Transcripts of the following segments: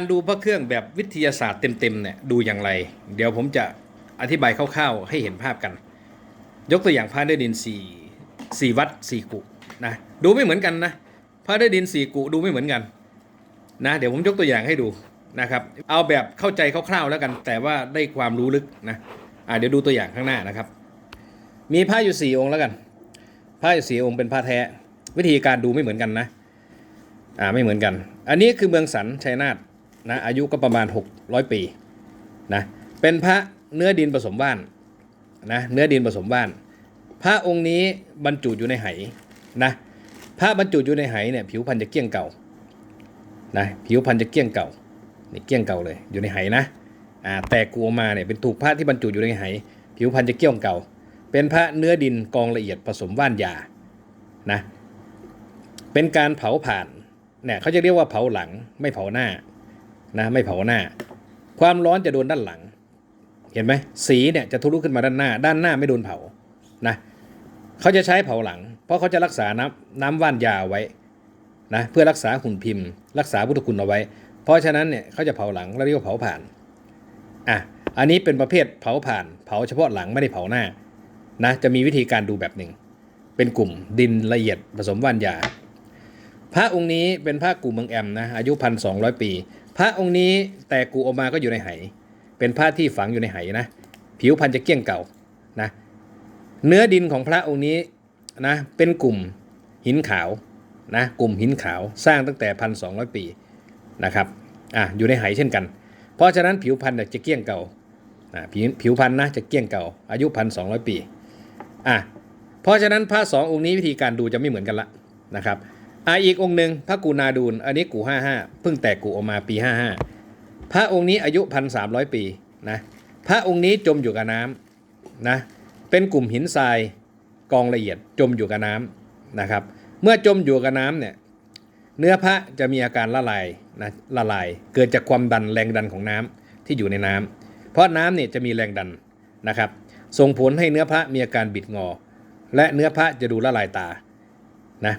การดูพระเครื่องแบบวิทยาศาสตร์เต็มๆเนี่ยดูอย่างไร เดี๋ยวผมจะอธิบายคร่าวๆให้เห็นภาพกัน ยกตัวอย่างพระเดดินสี่สี่วัดสี่กุนะดูไม่เหมือนกันนะพระเดดินสี่กุดูไม่เหมือนกันนะเดี๋ยวผมยกตัวอย่างให้ดูนะครับ เอาแบบเข้าใจคร่าวๆแล้วกัน แต่ว่าได้ความรู้ลึกนะอ่าเดี๋ยวดูตัวอย่างข้างหน้านะครับ มีพระอยู่สี่องค์แล้วกันพระอยู่สี่องค์เป็นพระแท้วิธีการดูไม่เหมือนกันนะอ่าไม่เหมือนกัน อันนี้คือเมืองสันชัยนาท นะอายุก็ประมาณ 600 ปีนะเป็นพระเนื้อดินผสมว่านนะเนื้อดินผสมว่าน พระองค์นี้บรรจุอยู่ในไหนะพระบรรจุอยู่ในไหเนี่ยผิวพรรณจะเกี้ยงเก่านะผิวพรรณจะเกี้ยงเก่านี่เกี้ยงเก่าเลยอยู่ในไหนะอ่าแต่กูออกมาเนี่ยเป็นถูกพระที่บรรจุอยู่ในไหผิวพรรณจะเกี้ยงเก่า เป็นพระเนื้อดินกองละเอียดผสมว่านยานะเป็นการเผาผ่านเนี่ยเขาจะเรียกว่าเผาหลังไม่เผาหน้า นะไม่เผาหน้า ความร้อนจะโดนด้านหลัง เห็นไหมสีเนี่ยจะทะลุขึ้นมาด้านหน้า ด้านหน้าไม่โดนเผานะเขาจะใช้เผาหลัง เพราะเขาจะรักษาน้ำน้ำว่านยาไว้นะเพื่อรักษาหุ่นพิมพ์ รักษาพุทธคุณเอาไว้ เพราะฉะนั้นเนี่ยเขาจะเผาหลังแล้วเรียกว่าเผาผ่านอะอันนี้เป็นประเภทเผาผ่าน เผาเฉพาะหลังไม่ได้เผาหน้านะจะมีวิธีการดูแบบหนึ่ง เป็นกลุ่มดินละเอียดผสมว่านยา พระองค์นี้เป็นพระกู่เมืองแอมนะอายุพันสองปี พระองค์นี้แต่กูออกมาก็อยู่ในไห เป็นพระที่ฝังอยู่ในไหนะ ผิวพรรณจะเกี้ยงเก่านะ เนื้อดินของพระองค์นี้นะเป็นกลุ่มหินขาวนะกลุ่มหินขาวสร้างตั้งแต่พันสองปีนะครับอะอยู่ในไหเช่นกัน เพราะฉะนั้นผิวพรรณเนี่ยจะเกี้ยงเก่าอะผิวผิวพรรณนะจะเกี้ยงเก่า อายุพันสองปีอะเพราะฉะนั้นพระสององค์นี้วิธีการดูจะไม่เหมือนกันละนะครับ อ่าอีกองค์หนึ่งพระกูนาดูล อันนี้กูห้าห้าเพิ่งแตกกูออกมาปีห้าห้าพระองค์นี้อายุพันสามร้อยปีนะพระองค์นี้จมอยู่กับน้ำนะเป็นกลุ่มหินทรายกองละเอียดจมอยู่กับน้ำนะครับ เมื่อจมอยู่กับน้ำเนี่ยเนื้อพระจะมีอาการละลายนะละลายเกิดจากความดันแรงดันของน้ำที่อยู่ในน้ำเพราะน้ำเนี่ยจะมีแรงดันนะครับ ส่งผลให้เนื้อพระมีอาการบิดงอ และเนื้อพระจะดูละลายตานะ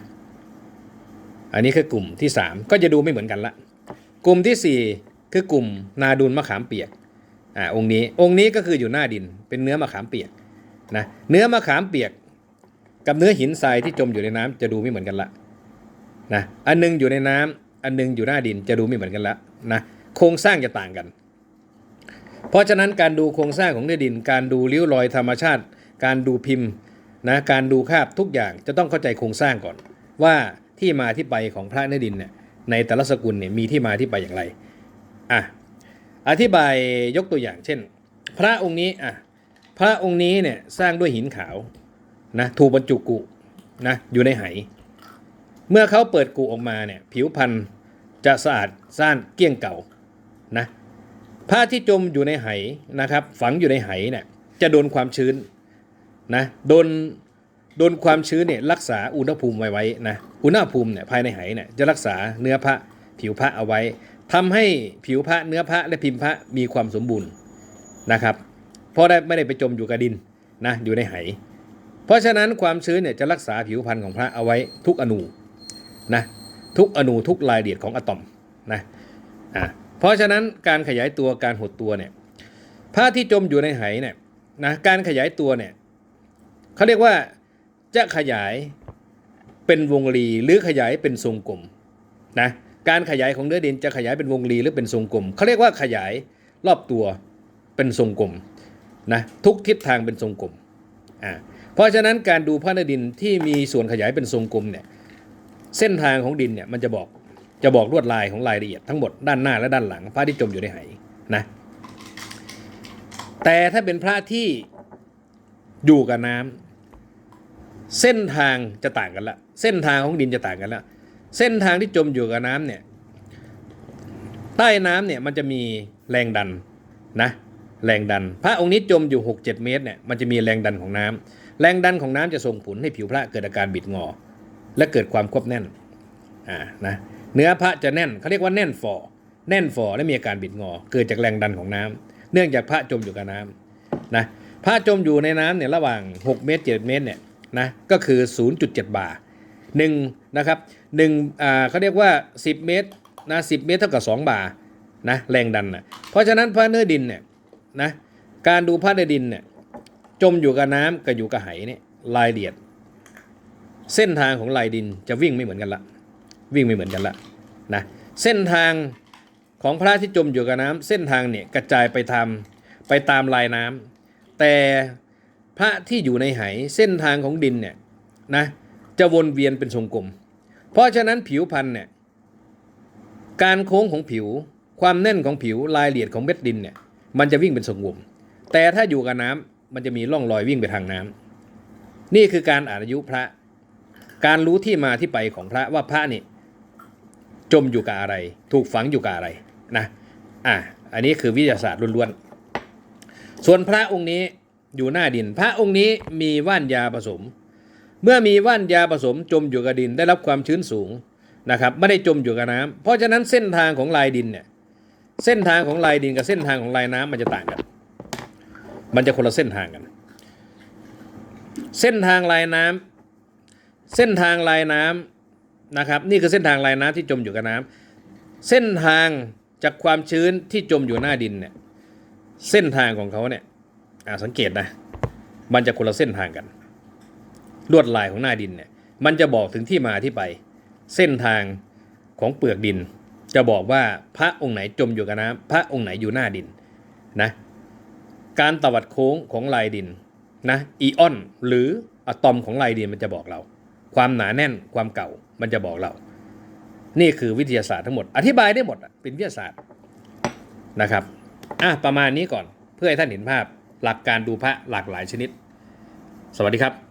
อันนี้คือกลุ่มที่ 3 ก็จะดูไม่เหมือนกันละ กลุ่มทีสี่ 4 คือกลุ่มนาดุลมะขามเปียกอ่าองค์นี้องค์นี้ก็คืออยู่หน้าดินเป็นเนื้อมะขามเปียกนะเนื้อมะขามเปียก กับเนื้อหินทรายที่จมอยู่ในน้ำจะดูไม่เหมือนกันละนะอันหนึงอยู่ในน้ำอันหนึงอยู่หน้าดินจะดูไม่เหมือนกันละนะโครงสร้างจะต่างกัน เพราะฉะนั้นการดูโครงสร้างของเนื้อดิน การดูริ้วรอยธรรมชาติ การดูพิมพ์นะการดูคาบทุกอย่างจะต้องเข้าใจโครงสร้างก่อนว่า ที่มาที่ไปของพระเนื้อดินเนี่ยในแต่ละสกุลเนี่ยมีที่มาที่ไปอย่างไรอะอธิบายยกตัวอย่างเช่น พระองค์นี้อะพระองค์นี้เนี่ยสร้างด้วยหินขาวนะถูกบรรจุกุนะอยู่ในไหเมื่อเขาเปิดกุออกมาเนี่ยผิวพรรณจะสะอาดซ่านเกี้ยงเก่านะผ้าที่จมอยู่ในไหนะครับฝังอยู่ในไหเนี่ยจะโดนความชื้นนะโดน โดนความชื้นเนี่ยรักษาอุณหภูมิไว้ไว้นะอุณหภูมิเนี่ยภายในไหเนี่ยจะรักษาเนื้อพระผิวพระเอาไว้ทำให้ผิวพระเนื้อพระและพิมพ์พระมีความสมบูรณ์นะครับเพราะได้ไม่ได้ไปจมอยู่กับดินนะอยู่ในไห เพราะฉะนั้นความชื้นเนี่ยจะรักษาผิวพรรณของพระเอาไว้ทุกอนูนะทุกอนูทุกรายละเอียดของอะตอมนะอ่าเพราะฉะนั้นการขยายตัวการหดตัวเนี่ยผ้าที่จมอยู่ในไหเนี่ยนะการขยายตัวเนี่ยเขาเรียกว่า จะขยายเป็นวงรีหรือขยายเป็นทรงกลมนะการขยายของเนื้อดินจะขยายเป็นวงรีหรือเป็นทรงกลมเขาเรียกว่าขยายรอบตัวเป็นทรงกลมนะทุกทิศทางเป็นทรงกลมอ่าเพราะฉะนั้นการดูพระเนื้อดินที่มีส่วนขยายเป็นทรงกลมเนี่ยเส้นทางของดินเนี่ยมันจะบอกจะบอกลวดลายของรายละเอียดทั้งหมดด้านหน้าและด้านหลังพระที่จมอยู่ในไหนะแต่ถ้าเป็นพระที่อยู่กับน้ำ เส้นทางจะต่างกันละเส้นทางของดินจะต่างกันละเส้นทางที่จมอยู่กับน้ำเนี่ยใต้น้ำเนี่ยมันจะมีแรงดันนะแรงดัน พระองค์นี้จมอยู่ 6-7 เมตรเนี่ยมันจะมีแรงดันของน้ำแรงดันของน้ำจะส่งผลให้ผิวพระเกิดอาการบิดงอ และเกิดความควบแน่นอ่านะเนื้อพระจะแน่นเขาเรียกว่าแน่นฝ่อแน่นฝ่อและมีอาการบิดงอ เกิดจากแรงดันของน้ำเนื่องจากพระจมอยู่กับน้ำนะพระจมอยู่ในน้ำเนี่ยระหว่าง 6 เมตร 7 เมตรเนี่ย นะก็คือ 0.7 บาร์หนึ่งนะครับหนึ่งอ่าเขาเรียกว่า 10 เมตรนะ10เมตรเท่ากับ 2 บาร์นะแรงดันนะเพราะฉะนั้นพระเนื้อดินเนี่ยนะการดูพระเนื้อดินเนี่ยจมอยู่กับน้ำกับอยู่กับไหเนี่ยรายละเอียด เส้นทางของลายดินจะวิ่งไม่เหมือนกันละวิ่งไม่เหมือนกันละนะเส้นทางของพระที่จมอยู่กับน้ำเส้นทางเนี่ยกระจายไปทำไปตามลายน้ำแต่ พระที่อยู่ในไหเส้นทางของดินเนี่ยนะจะวนเวียนเป็นทรงกลม เพราะฉะนั้นผิวพันธุ์เนี่ยการโค้งของผิว ความแน่นของผิวรายละเอียดของเม็ดดินเนี่ยมันจะวิ่งเป็นทรงกลมแต่ถ้าอยู่กับน้ำมันจะมีร่องรอยวิ่งไปทางน้ำนี่คือการอ่านอายุพระ การรู้ที่มาที่ไปของพระว่าพระนี่จมอยู่กับอะไร ถูกฝังอยู่กับอะไรนะอะอันนี้คือวิทยาศาสตร์ล้วนๆส่วนพระองค์นี้ อยู่หน้าดิน พระองค์นี้มีว่านยาผสม เมื่อมีว่านยาผสมจมอยู่กับดินได้รับความชื้นสูงนะครับไม่ได้จมอยู่กับน้ำเพราะฉะนั้นเส้นทางของลายดินเนี่ยเส้นทางของลายดินกับเส้นทางของลายน้ำมันจะต่างกัน มันจะคนละเส้นทางกัน เส้นทางลายน้ำเส้นทางลายน้ำนะครับ นี่คือเส้นทางลายน้ำที่จมอยู่กับน้ำเส้นทางจากความชื้นที่จมอยู่หน้าดินเนี่ยเส้นทางของเขาเนี่ย สังเกตนะ มันจะคนละเส้นทางกัน ลวดลายของหน้าดินเนี่ย มันจะบอกถึงที่มาที่ไป เส้นทางของเปลือกดิน จะบอกว่าพระองค์ไหนจมอยู่กับน้ำพระองค์ไหนอยู่หน้าดินนะการตวัดโค้งของลายดินนะอีออน หรืออะตอมของลายดินมันจะบอกเรา ความหนาแน่นความเก่ามันจะบอกเรา นี่คือวิทยาศาสตร์ทั้งหมด อธิบายได้หมดอะเป็นวิทยาศาสตร์นะครับอะประมาณนี้ก่อนเพื่อให้ท่านเห็นภาพ หลักการดูพระหลากหลายชนิด สวัสดีครับ